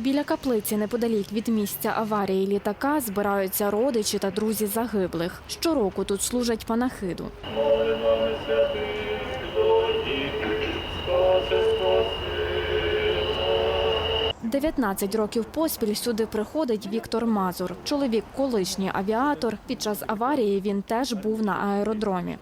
Біля каплиці неподалік від місця аварії літака збираються родичі та друзі загиблих. Щороку тут служать панахиду. 19 років поспіль сюди приходить Віктор Мазур. Чоловік колишній авіатор. Під час аварії він теж був на аеродромі.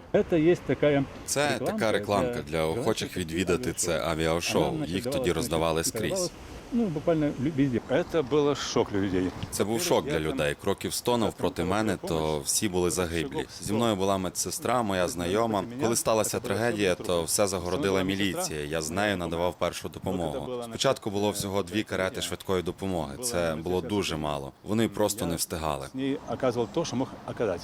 Це така рекламка для для охочих відвідати це авіашоу. Їх тоді роздавали скрізь продавалась, Ну, буквально лю- везде. Это было шок для людей. Це був шок для людей. Кроків 100 навпроти мене, то всі були загиблі. Зі мною була медсестра, моя знайома. Коли сталася трагедія, то все загородила міліція. Я з нею надавав першу допомогу. Спочатку було всього дві карети швидкої допомоги. Це було дуже мало. Вони просто не встигали. С ней оказывал то, что мог оказать.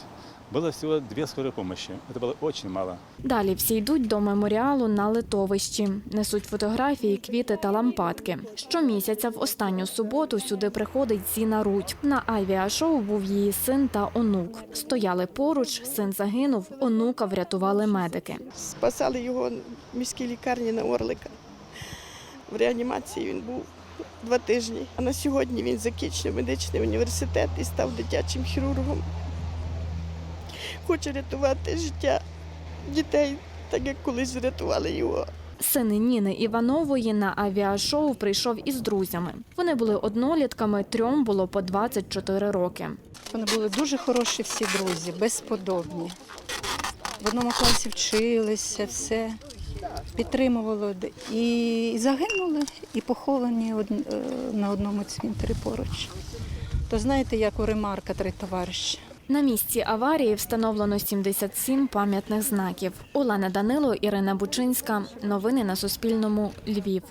Было всего две скорые помощи. Это было очень мало. Далі всі йдуть до меморіалу на литовищі, несуть фотографії, квіти та лампадки. Щомісяця в останню суботу сюди приходить Зіна Рудь. На авіашоу був її син та онук. Стояли поруч, син загинув, онука врятували медики. Спасали його в міській лікарні на Орлика. В реанімації він був два тижні. А на сьогодні він закінчив медичний університет і став дитячим хірургом. Хоче рятувати життя дітей, так як колись врятували його. Син Ніни Іванової на авіашоу прийшов із друзями. Вони були однолітками, трьом було по 24 роки. Вони були дуже хороші всі друзі, безподобні. В одному класі вчилися, все підтримували. І, загинули, і поховані е, на одному цвинтарі поруч. То знаєте, як у ремарка три товариші. На місці аварії встановлено 77 пам'ятних знаків. Олена Данило, Ірина Бучинська. Новини на Суспільному. Львів.